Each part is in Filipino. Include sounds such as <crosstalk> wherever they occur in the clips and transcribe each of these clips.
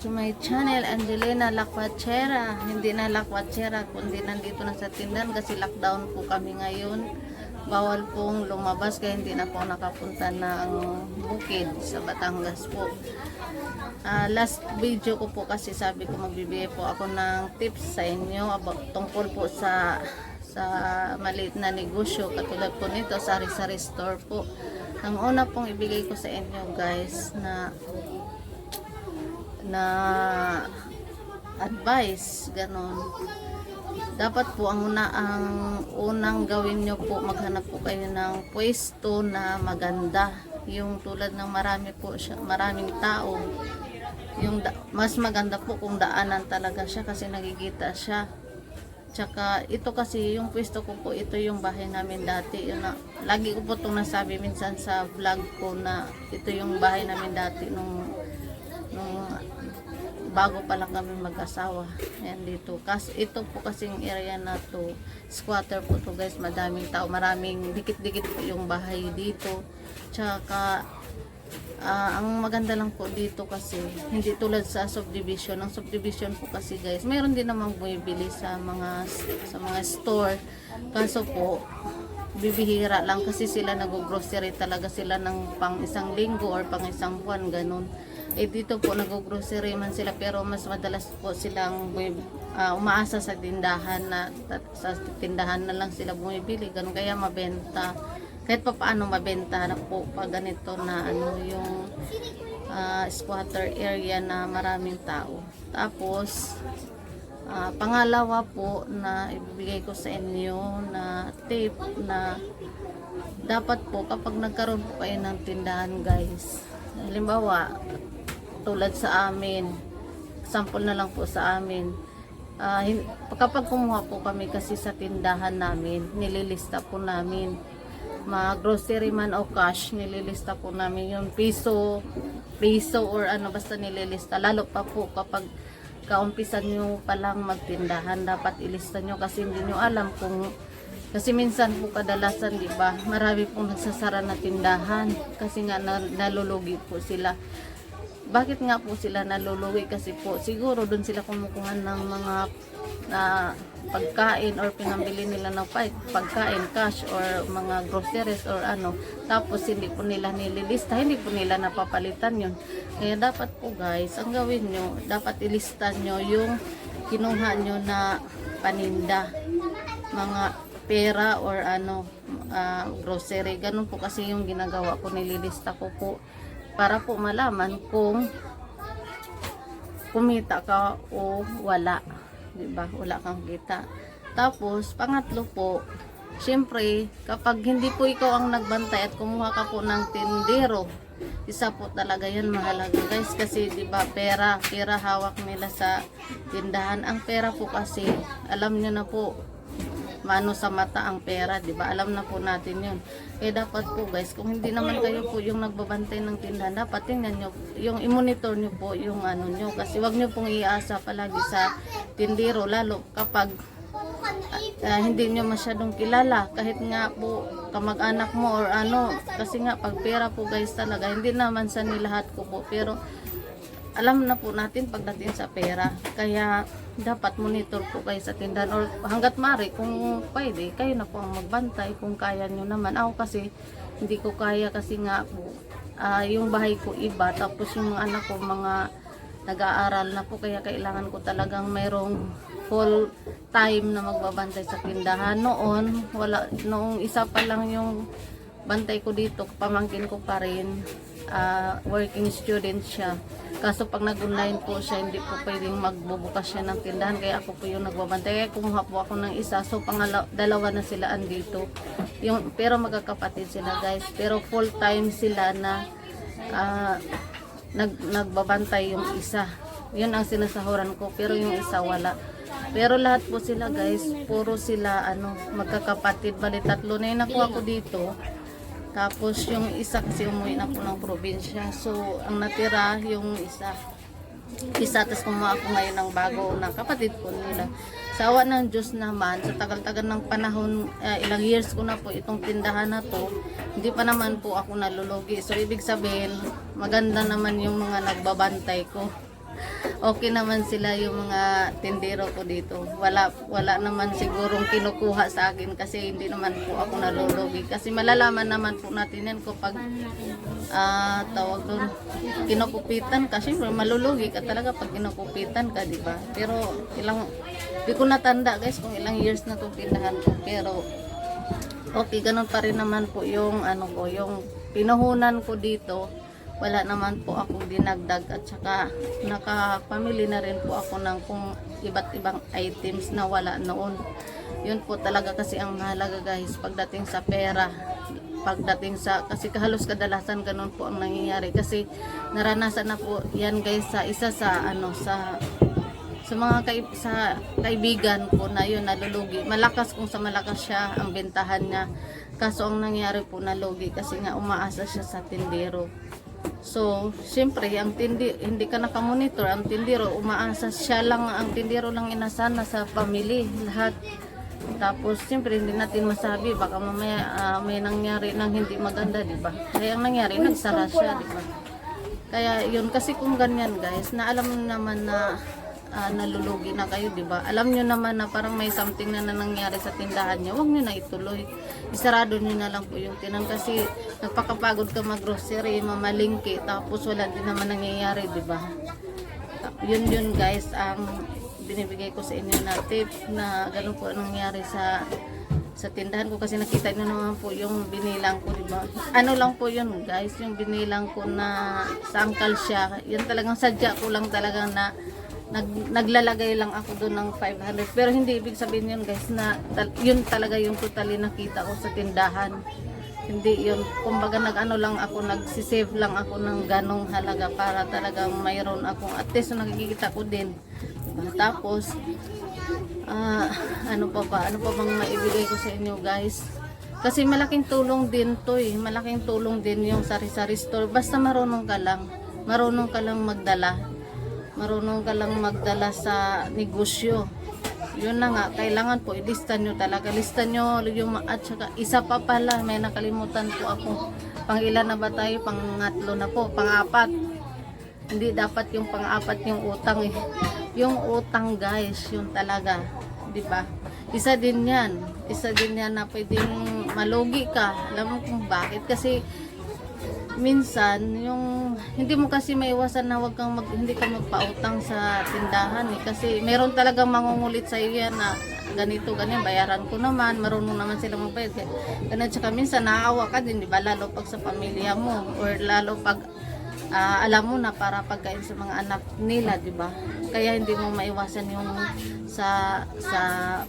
To my channel, Angelina Lakwachera. Hindi na Lakwachera, kundi nandito na sa tindahan kasi lockdown po kami ngayon. Bawal pong lumabas kaya hindi na po nakapunta ng bukid sa Batangas po. Ah, last video ko po kasi sabi ko magbibigay po ako ng tips sa inyo about tungkol po sa sa maliit na negosyo katulad po nito sari-sari store po. Ang una pong ibigay ko sa inyo guys na na advice ganon. Dapat po ang una ang unang gawin nyo po maghanap po kayo ng pwesto na maganda. Yung tulad ng marami po siya maraming tao yung da- mas maganda po kung daanan talaga siya kasi nagigita siya. Tsaka ito kasi yung pwesto ko po, ito yung bahay namin dati. Yun na, lagi ko po itong nasabi minsan sa vlog ko na ito yung bahay namin dati nung, nung bago pa lang kami mag-asawa. Ayan dito. Kas, ito po kasing area na to, squatter po to guys, madaming tao, maraming dikit-dikit po yung bahay dito. Tsaka Ah, ang maganda lang po dito kasi hindi tulad sa subdivision. Ang subdivision po kasi guys, mayroon din namang bumibili sa mga sa mga store. Kaso po bibihira lang kasi sila nag-grocery talaga sila ng pang isang linggo or pang isang buwan ganun. Eh dito po nag-grocery man sila pero mas madalas po silang ah, umaasa sa tindahan na sa tindahan na lang sila bumibili ganun kaya mabenta kahit pa paano mabenta na po pag ganito na ano yung ah, squatter area na maraming tao. Tapos ah, pangalawa po na ibibigay ko sa inyo na tip na dapat po kapag nagkaroon po kayo ng tindahan guys halimbawa tulad sa amin sample na lang po sa amin hin- kapag kumuha po kami kasi sa tindahan namin nililista po namin ma-grocery man o cash, nililista po namin yung piso, piso or ano basta nililista. Lalo pa po kapag kaumpisan nyo palang magtindahan, dapat ilista nyo kasi hindi nyo alam kung kasi minsan po kadalasan, di ba, marami pong nagsasara na tindahan kasi nga na, nalulugi po sila. Bakit nga po sila nalulugi? Kasi po siguro doon sila kumukuha ng mga na pagkain or pinambili nila ng pag- pagkain, cash or mga groceries or ano. Tapos hindi po nila nililista, hindi po nila napapalitan yun. Kaya dapat po guys, ang gawin nyo, dapat ilista nyo yung kinuha nyo na paninda. Mga pera or ano, ah, grocery. Ganun po kasi yung ginagawa ko, nililista ko po para po malaman kung kumita ka o wala. 'Di ba? Wala kang kita. Tapos, pangatlo po, syempre, kapag hindi po ikaw ang nagbantay at kumuha ka po ng tindero, isa po talaga yan mahalaga guys kasi 'di ba pera pera hawak nila sa tindahan ang pera po kasi alam niyo na po mano sa mata ang pera, 'di ba? Alam na po natin 'yun. Kaya dapat po guys, kung hindi naman kayo po yung nagbabantay ng tindahan, dapat tingnan nyo, yung i-monitor nyo po yung ano nyo. Kasi wag nyo pong iasa palagi sa tindero, lalo kapag ah, hindi nyo masyadong kilala. Kahit nga po kamag-anak mo or ano, kasi nga pag pera po guys talaga, hindi naman sa nilahat ko po. Pero alam na po natin pagdating sa pera. Kaya dapat monitor po kayo sa tindahan or hanggat mari kung pwede, kayo na po ang magbantay kung kaya nyo naman. Ako kasi hindi ko kaya kasi nga po ah, yung bahay ko iba tapos yung mga anak ko mga nag-aaral na po kaya kailangan ko talagang mayroong full time na magbabantay sa tindahan. Noon, wala, noong isa pa lang yung bantay ko dito, pamangkin ko pa rin, ah, working student siya. Kaso pag nag-online po siya, hindi po pwedeng magbubukas siya ng tindahan. Kaya ako po yung nagbabantay. Kaya kumuha po ako ng isa. So, pangalaw, dalawa na sila andito. Yung, pero magkakapatid sila guys. Pero full time sila na ah, nag, nagbabantay yung isa. Yun ang sinasahuran ko. Pero yung isa wala. Pero lahat po sila guys, puro sila ano, magkakapatid. Bali tatlo na yung nakuha ko dito. Tapos yung isa kasi umuwi na po ng probinsya. So, ang natira yung isa. Isa, tapos kumuha ako ngayon ng bago na kapatid ko nila. Sa awa ng Diyos naman, sa tagal-tagal ng panahon, eh, ilang years ko na po itong tindahan na to, hindi pa naman po ako nalulugi. So, ibig sabihin, maganda naman yung mga nagbabantay ko. Okay naman sila yung mga tindero ko dito. Wala wala naman sigurong kinukuha sa akin kasi hindi naman po ako nalulugi. Kasi malalaman naman po natin yan kapag ah tawag doon kinukupitan kasi malulugi ka talaga pag kinukupitan ka, di ba? Pero ilang di ko natanda guys kung ilang years na itong tindahan ko pero okay ganun pa rin naman po yung ano ko yung pinuhunan ko dito wala naman po akong dinagdag at saka nakapamili na rin po ako ng kung iba't ibang items na wala noon. Yun po talaga kasi ang mahalaga guys pagdating sa pera pagdating sa kasi halos kadalasan ganun po ang nangyayari. Kasi naranasan na po yan guys sa isa sa ano sa sa mga kay, sa kaibigan ko na yun nalulugi. Malakas kung sa malakas siya ang bentahan niya. Kaso ang nangyari po nalugi kasi nga umaasa siya sa tindero so siyempre ang tindi hindi ka nakamonitor ang tindero umaasa siya lang ang tindero lang inasana sa family lahat. Tapos siyempre hindi natin masabi baka mamaya ah, may nangyari nang hindi maganda di ba? Kaya ang nangyari nagsara siya di ba? Kaya yun kasi kung ganyan guys na alam naman na ah, nalulugi na kayo, di ba? Alam nyo naman na parang may something na, na nangyari sa tindahan nyo, huwag nyo na ituloy. Isarado nyo na lang po yung tinan kasi nagpakapagod ka mag-grocery, mamalingki, tapos wala din naman nangyayari, di ba? Yun yun guys, ang binibigay ko sa inyo na tip na ganun po ang nangyari sa sa tindahan ko kasi nakita niyo naman po yung binilang ko, di ba? Ano lang po yun, guys, yung binilang ko na sa angkal siya. Yun talagang sadya ko lang talagang na nag, naglalagay lang ako doon ng 500. Pero hindi ibig sabihin yun, guys, na tal- yun talaga yung totally nakita ko sa tindahan. Hindi yun, kumbaga nag-ano lang ako, nagsisave lang ako ng ganong halaga para talagang mayroon akong, at least nakikita ko din. Tapos, Ah, ano pa ba? Ano pa bang maibigay ko sa inyo, guys? Kasi malaking tulong din 'to eh. Malaking tulong din yung sari-sari store. Basta marunong ka lang. Marunong ka lang magdala. Marunong ka lang magdala sa negosyo. Yun na nga, kailangan po ilista nyo talaga. Lista nyo yung at saka isa pa pala, may nakalimutan po ako. Pang ilan na ba tayo? Pangatlo na po, pang-apat hindi dapat yung pang-apat yung utang eh. Yung utang guys, yung talaga, 'di ba? Isa din 'yan. Isa din 'yan na pwedeng malugi ka. Alam mo kung bakit? Kasi minsan yung hindi mo kasi maiwasan na wag kang mag, hindi ka magpautang sa tindahan eh. kasi meron talagang mangungulit sa iyo yan na ganito ganyan bayaran ko naman marunong naman sila magbayad Kaya- ganun tsaka minsan naawa ka din di ba lalo pag sa pamilya mo or lalo pag ah, alam mo na para pagkain sa mga anak nila, 'di ba? Kaya hindi mo maiwasan yung sa sa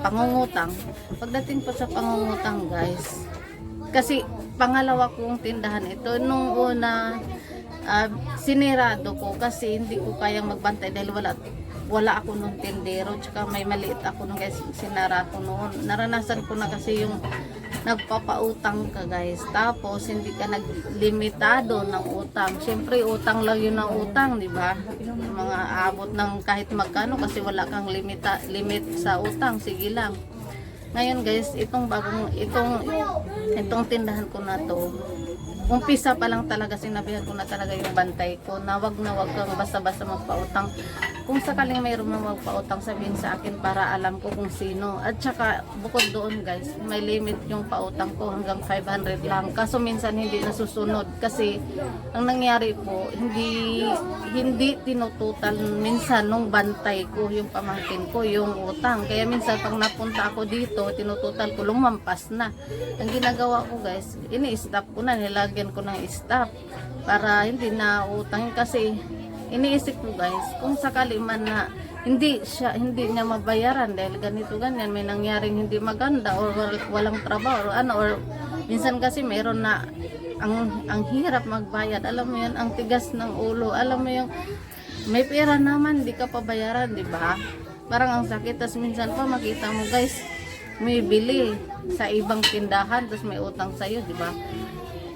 pangungutang. Pagdating po sa pangungutang, guys. Kasi pangalawa kong tindahan ito nung una ah, sinirado ko kasi hindi ko kayang magbantay dahil wala wala ako nung tindero tsaka may maliit ako nung guys sinara ko noon. Naranasan ko na kasi yung nagpapautang ka guys. Tapos hindi ka naglimitado ng utang. Syempre utang lang yun ng utang di ba? Mga abot ng kahit magkano kasi wala kang limita, limit sa utang sige lang ngayon guys itong bagong itong itong tindahan ko na to umpisa pa lang talaga sinabihan ko na talaga yung bantay ko na wag na wag kang basta-basta magpautang. Kung sakaling mayroon na magpautang sabihin sa akin para alam ko kung sino. At saka bukod doon guys may limit yung pautang ko hanggang 500 lang. Kaso minsan hindi nasusunod kasi ang nangyari po hindi hindi tinututal minsan nung bantay ko yung pamangkin ko yung utang. Kaya minsan pag napunta ako dito tinututal ko lumampas na. Ang ginagawa ko guys ini-stop ko na nilagyan ko ng stop para hindi na utang. Kasi iniisip ko guys kung sakali man na hindi siya hindi niya mabayaran dahil ganito ganyan may nangyaring hindi maganda or wal- walang trabaho or ano or minsan kasi meron na ang ang hirap magbayad. Alam mo yun ang tigas ng ulo. Alam mo yung may pera naman di ka pa bayaran di ba? Parang ang sakit. Tas minsan pa makita mo guys may bili sa ibang tindahan tapos may utang sa iyo di ba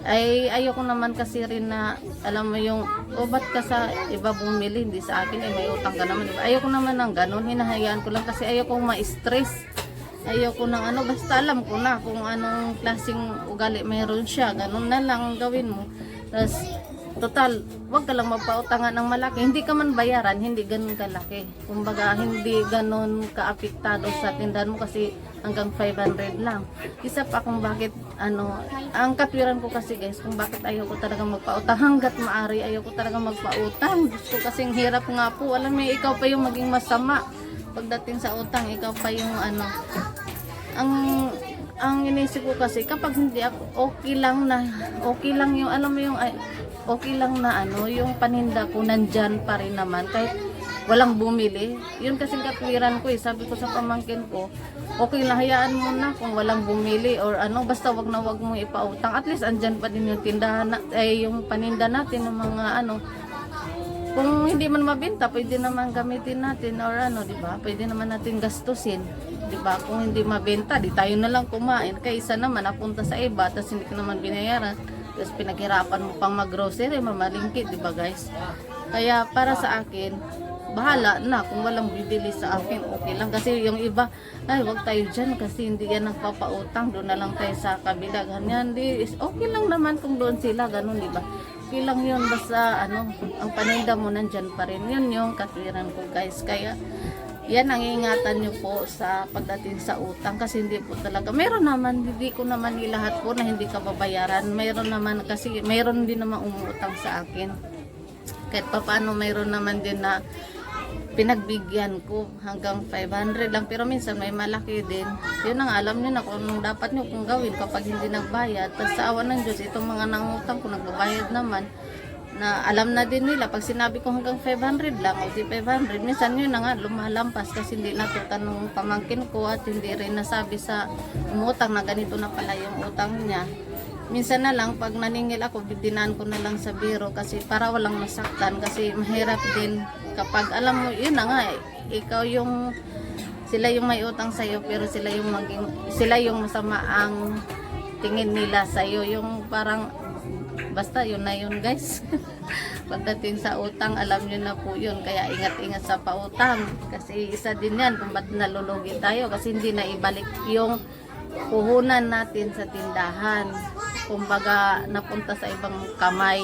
ay ayoko naman kasi rin na alam mo yung o ba't ka sa iba bumili hindi sa akin eh may utang ka naman diba? ayoko naman ng ganun hinahayaan ko lang kasi ayoko ma-stress ayoko ng ano basta alam ko na kung anong klaseng ugali mayroon siya ganun na lang ang gawin mo tapos total, wag ka lang magpautangan ng malaki. Hindi ka man bayaran, hindi ganun kalaki. Kumbaga, hindi ganun kaapektado sa tindahan mo kasi hanggang 500 lang. Isa pa kung bakit, ano, ang katwiran ko kasi guys, kung bakit ayaw ko talaga magpautang. Hanggat maari, ayaw ko talaga magpautang. Ko kasing hirap nga po. Alam mo, ikaw pa yung maging masama. Pagdating sa utang, ikaw pa yung ano, ang ang inisip ko kasi kapag hindi ako okay lang na okay lang yung alam mo yung ay, okay lang na ano yung paninda ko nandyan pa rin naman kahit walang bumili yun kasi katwiran ko eh sabi ko sa pamangkin ko okay lang hayaan mo na kung walang bumili or ano basta wag na wag mo ipautang at least andyan pa din yung tindahan na, ay yung paninda natin ng mga ano kung hindi man mabenta, pwede naman gamitin natin or ano, di ba? Pwede naman natin gastusin, di ba? Kung hindi mabenta, di tayo na lang kumain. Kaysa naman napunta sa iba, tapos hindi ka naman binayaran, tapos pinaghirapan mo pang mag-grocery, mamalingkit, di ba guys? Kaya para sa akin, bahala na kung walang bibili sa akin, okay lang. Kasi yung iba, ay wag tayo dyan kasi hindi yan nagpapautang, doon na lang tayo sa kabila. Ganyan, di, is okay lang naman kung doon sila, ganun, di ba? Okay lang yun, basta ano, ang paninda mo nandyan pa rin. Yun yung katwiran ko guys. Kaya, yan ang ingatan nyo po sa pagdating sa utang kasi hindi po talaga meron naman hindi ko naman ilahat po na hindi ka babayaran meron naman kasi meron din naman umutang sa akin kahit pa paano mayroon naman din na pinagbigyan ko hanggang 500 lang. Pero minsan may malaki din. Yun ang alam nyo na kung anong dapat nyo kung gawin kapag hindi nagbayad. Tapos sa awa ng Diyos itong mga nangutang ko nagbabayad naman na alam na din nila. Pag sinabi ko hanggang 500 lang o di 500 minsan yun na nga lumalampas kasi hindi natutan ng pamangkin ko at hindi rin nasabi sa umutang na ganito na pala yung utang niya. Minsan na lang pag naningil ako bidinaan ko na lang sa biro kasi para walang masaktan kasi mahirap din kapag alam mo yun na nga eh, ikaw yung sila yung may utang sa pero sila yung maging sila yung masama ang tingin nila sa yung parang basta yun na yun guys. <laughs> Pagdating sa utang alam nyo na po yun. Kaya ingat-ingat sa pautang. Kasi isa din yan kung ba't nalulugi tayo. Kasi hindi na ibalik yung puhunan natin sa tindahan. Kumbaga napunta sa ibang kamay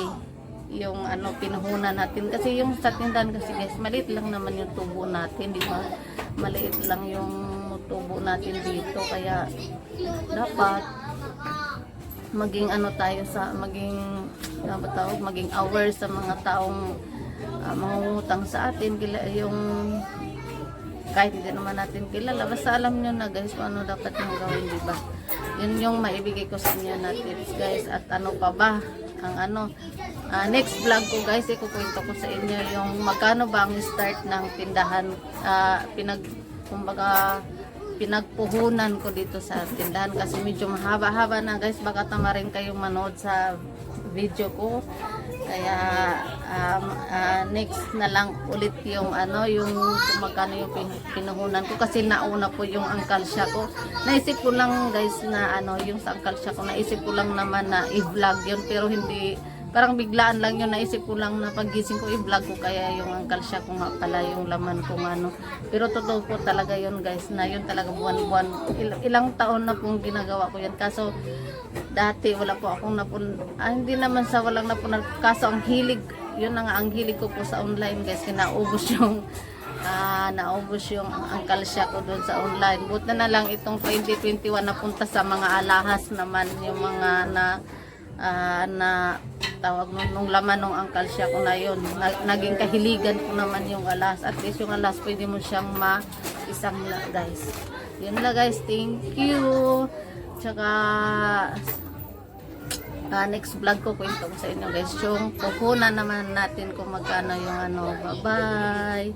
yung ano pinuhunan natin. Kasi yung sa tindahan kasi guys maliit lang naman yung tubo natin di ba? Maliit lang yung tubo natin dito. Kaya dapat maging ano tayo sa maging ano ba tawag? Maging aware sa mga taong uh, mangungutang sa atin. Kila yung kahit hindi naman natin kilala. Basta alam nyo na guys kung ano dapat nyo gawin di ba? Yun yung maibigay ko sa inyo na tips guys. At ano pa ba ang ano ah, next vlog ko guys ikukwento ko sa inyo yung magkano ba ang start ng tindahan ah, pinag kumbaga pinagpuhunan ko dito sa tindahan kasi medyo mahaba-haba na guys. Baka tama rin kayong manood sa video ko. Kaya um, ah, next na lang ulit yung ano yung magkano yung pin- pinuhunan ko. Kasi nauna po yung angkal siya ko. Naisip ko lang guys na ano yung sa angkal siya ko naisip ko lang naman na i-vlog yun pero hindi parang biglaan lang yun. Naisip ko lang na pagising ko i-vlog ko kaya yung angkal siya ko nga pala yung laman kung ano. Pero totoo po talaga yun guys na yun talaga buwan-buwan. Il- ilang taon na pong ginagawa ko yan. Kaso dati wala po akong napun ah, hindi naman sa walang napun kaso ang hilig yun na nga ang hilig ko po sa online guys kinaubos <laughs> yung ah, naubos yung angkal siya ko doon sa online. Buti na lang itong 2021 napunta sa mga alahas naman yung mga na ah, na tawag nung, nung laman nung angkal siya ko na yun. Na, naging kahiligan ko naman yung alas. At least yung alas pwede mo siyang ma isang guys. Yun na guys. Thank you. Tsaka ah, next vlog ko kwento ko sa inyo guys. Yung puhunan naman natin kung magkano yung ano. Bye bye